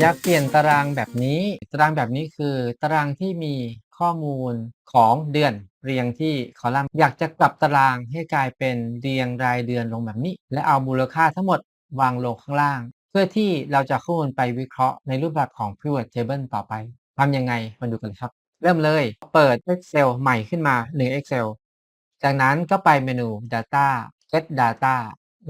อยากเปลี่ยนตารางแบบนี้ ตารางแบบนี้คือ ตารางที่มีข้อมูลของเดือนเรียงที่คอลัมน์ อยากจะกลับตารางให้กลายเป็นเรียงรายเดือนลงแบบนี้ และเอามูลค่าทั้งหมดวางลงข้างล่าง เพื่อที่เราจะข้อมูลไปวิเคราะห์ในรูปแบบของ pivot table ต่อไปทำยังไงมาดูกันเลยครับ เริ่มเลยเปิด Excel ใหม่ขึ้นมา 1 Excel จากนั้นก็ไปเมนู Data Get Data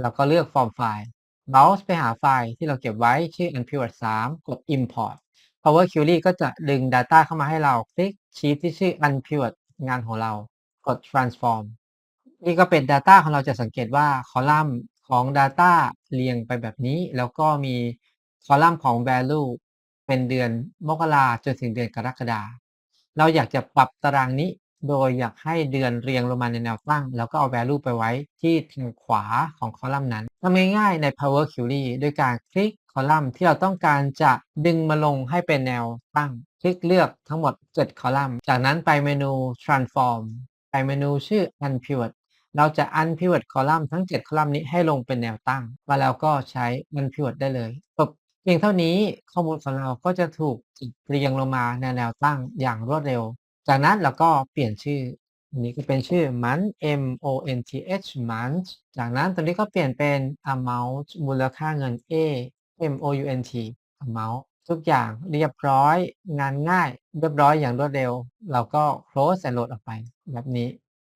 แล้วก็เลือก Form File เมาส์ไปหาไฟล์ที่เราเก็บไว้ชื่อ unpivot 3กด import Power Query ก็จะดึง Data เข้ามาให้เรา คลิกชีทที่ชื่อ unpivot งานของเรา กด transform นี่ก็เป็น Data ของเราจะสังเกตว่าคอลัมน์ของ Data เรียงไปแบบนี้ แล้วก็มีคอลัมน์ของ value เป็นเดือนมกราจนถึงเดือนกรกฎาเราอยากจะปรับตารางนี้ โดยอยากให้เดือนเรียงลงมาในแนวตั้ง แล้วก็เอา value ไปไว้ที่ทางขวาของคอลัมน์นั้น ทำง่ายๆใน Power Query ด้วยการคลิกคอลัมน์ที่เราต้องการจะดึงมาลงให้เป็นแนวตั้ง คลิกเลือกทั้งหมด 7 คอลัมน์ จากนั้นไปเมนู Transform ไปเมนูชื่อ Unpivot เราจะ Unpivot คอลัมน์ทั้ง 7 คอลัมน์นี้ให้ลงเป็นแนวตั้ง มาแล้วก็ใช้ Unpivot ได้เลยจบเพียงเท่านี้ข้อมูลของเราก็จะถูกเรียงลงมาในแนวตั้งอย่างรวดเร็ว จากนั้นเราก็เปลี่ยนชื่อ นี้ก็เป็นชื่อ month m o n t h month จากนั้นตัวนี้ก็เปลี่ยนเป็น amount มูลค่าเงิน a m o u n t amount ทุกอย่างเรียบร้อยงานง่าย เรียบร้อยอย่างรวดเร็ว เราก็ close and load ออกไปแบบนี้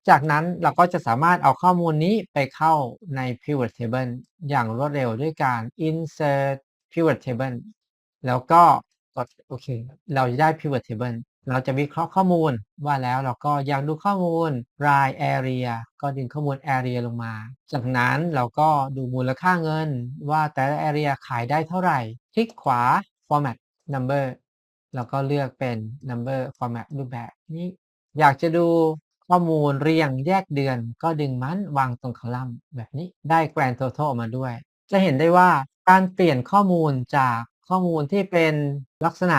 จากนั้นเราก็จะสามารถเอาข้อมูลนี้ไปเข้าใน pivot table อย่างรวดเร็วด้วยการ insert pivot table แล้วก็กดโอเค เราจะได้ pivot table เราจะวิเคราะห์ข้อมูลว่าแล้วเราก็อยากดูข้อมูลราย area ก็ดึงข้อมูล area ลงมา จากนั้นเราก็ดูมูลค่าเงิน ว่าแต่ละ area ขายได้เท่าไหร่ คลิกขวา format number แล้วก็เลือกเป็น number format รูปแบบนี้ อยากจะดูข้อมูลเรียงแยกเดือน ก็ดึงมันวางตรงคอลัมน์แบบนี้ได้ grand total ออกมาด้วย จะเห็นได้ว่าการเปลี่ยนข้อมูลจากข้อมูลที่เป็นลักษณะ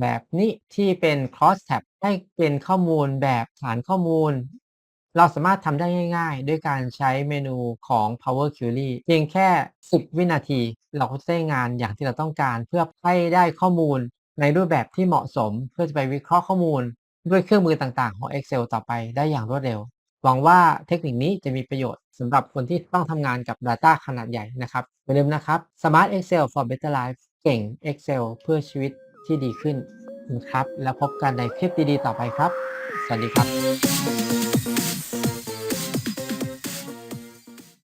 แบบนี้ที่เป็น cross tab ให้เป็นข้อมูลแบบฐานข้อมูล เราสามารถทำได้ง่ายๆ ด้วยการใช้เมนูของ Power Query เพียงแค่ 10 วินาที เราก็จะได้งานอย่างที่เราต้องการ เพื่อให้ได้ข้อมูลในรูปแบบที่เหมาะสม เพื่อจะไปวิเคราะห์ข้อมูล ด้วยเครื่องมือต่างๆ ของ Excel ต่อไปได้อย่างรวดเร็ว หวังว่าเทคนิคนี้จะมีประโยชน์สำหรับคนที่ต้องทำงานกับ Data ขนาดใหญ่นะครับอย่าลืมนะครับ Smart Excel for Better Life เก่ง Excel เพื่อชีวิต ที่ดีขึ้นนะครับ แล้วพบกันในคลิปดีๆต่อไปครับ สวัสดีครับ